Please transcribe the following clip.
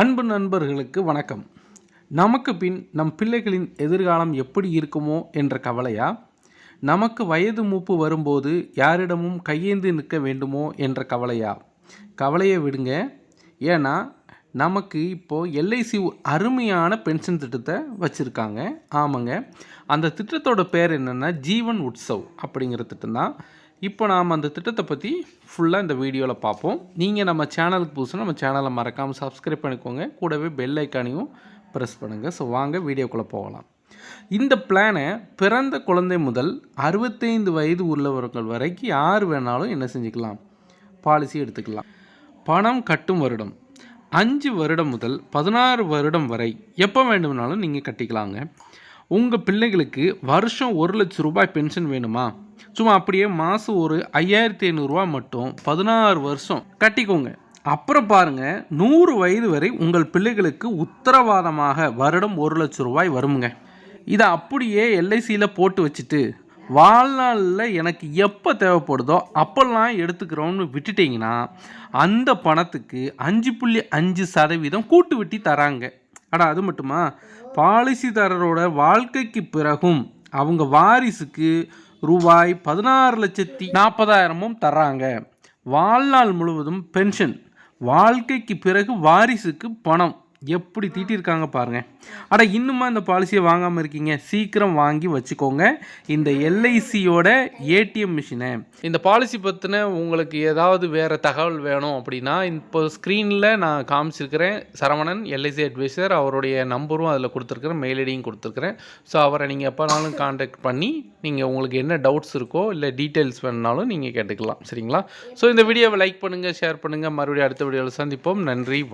அன்பு நண்பர்களுக்கு வணக்கம். நமக்கு பின் நம் பிள்ளைகளின் எதிர்காலம் எப்படி இருக்குமோ என்ற கவலையா? நமக்கு வயது மூப்பு வரும்போது யாரிடமும் கையேந்து நிற்க வேண்டுமோ என்ற கவலையா? கவலையை விடுங்க. ஏன்னா நமக்கு இப்போது எல்ஐசி அருமையான பென்ஷன் திட்டத்தை வச்சுருக்காங்க. ஆமாங்க. அந்த திட்டத்தோட பேர் என்னென்னா ஜீவன் உற்சவ் அப்படிங்கிற திட்டம் தான். இப்போ நாம் அந்த திட்டத்தை பற்றி ஃபுல்லாக இந்த வீடியோவில் பார்ப்போம். நீங்கள் நம்ம சேனலுக்கு புதுசுனா நம்ம சேனலை மறக்காமல் சப்ஸ்கிரைப் பண்ணிக்கோங்க. கூடவே பெல் ஐக்கானையும் ப்ரெஸ் பண்ணுங்கள் ஸோ வாங்க வீடியோக்குள்ளே போகலாம். இந்த பிளானை பிறந்த குழந்தை முதல் அறுபத்தைந்து வயது உள்ளவர்கள் வரைக்கும் யார் வேணாலும் என்ன செஞ்சுக்கலாம்? பாலிசி எடுத்துக்கலாம். பணம் கட்டும் வருடம். அஞ்சு வருடம் முதல் பதினாறு வருடம் வரை எப்போ வேண்டுமானாலும் நீங்கள் கட்டிக்கலாங்க. உங்கள் பிள்ளைகளுக்கு வருஷம் ஒரு லட்ச ரூபாய் பென்ஷன் வேணுமா? சும்மா அப்படியே மாதம் ஒரு ஐயாயிரத்தி ஐநூறுரூவா மட்டும் பதினாறு வருஷம் கட்டிக்கோங்க. அப்புறம் பாருங்க நூறு வயது வரை உங்கள் பிள்ளைகளுக்கு உத்தரவாதமாக வருடம் ஒரு லட்ச ரூபாய் வருமுங்க. இதை அப்படியே எல்ஐசியில் போட்டு வச்சுட்டு வாழ்நாளில் எனக்கு எப்போ தேவைப்படுதோ அப்போல்லாம் எடுத்துக்கிறோம்னு விட்டுட்டிங்கன்னா அந்த பணத்துக்கு அஞ்சு புள்ளி அஞ்சு சதவீதம் கூட்டு வெட்டி தராங்க. அடா அது மட்டுமா? பாலிசிதாரரோட வாழ்க்கைக்கு பிறகும் அவங்க வாரிசுக்கு ரூபாய் பதினாறு லட்சத்தி நாற்பதாயிரமும் தர்றாங்க. வாழ்நாள் முழுவதும் பென்ஷன். வாழ்க்கைக்கு பிறகு வாரிசுக்கு பணம். எப்படி தீட்டியிருக்காங்க பாருங்க. ஆனால் இன்னுமா இந்த பாலிசியை வாங்காமல் இருக்கீங்க? சீக்கிரம் வாங்கி வச்சுக்கோங்க. இந்த எல்ஐசியோட ஏடிஎம் மிஷினை இந்த பாலிசி பற்றின உங்களுக்கு ஏதாவது வேறு தகவல் வேணும் அப்படின்னா இப்போ ஸ்க்ரீனில் நான் காமிச்சிருக்கிறேன். சரவணன் எல்ஐசி அட்வைசர் அவருடைய நம்பரும் அதில் கொடுத்துருக்குறேன். மெயில் ஐடியும் கொடுத்துருக்குறேன். ஸோ அவரை நீங்கள் எப்போனாலும் காண்டாக்ட் பண்ணி நீங்கள் உங்களுக்கு என்ன டவுட்ஸ் இருக்கோ இல்லை டீட்டெயில்ஸ் வேணுனாலும் நீங்கள் கேட்டுக்கலாம். சரிங்களா? ஸோ இந்த வீடியோவை லைக் பண்ணுங்கள் ஷேர் பண்ணுங்கள் மறுபடியும் அடுத்த வீடியோவில் சந்திப்போம். நன்றி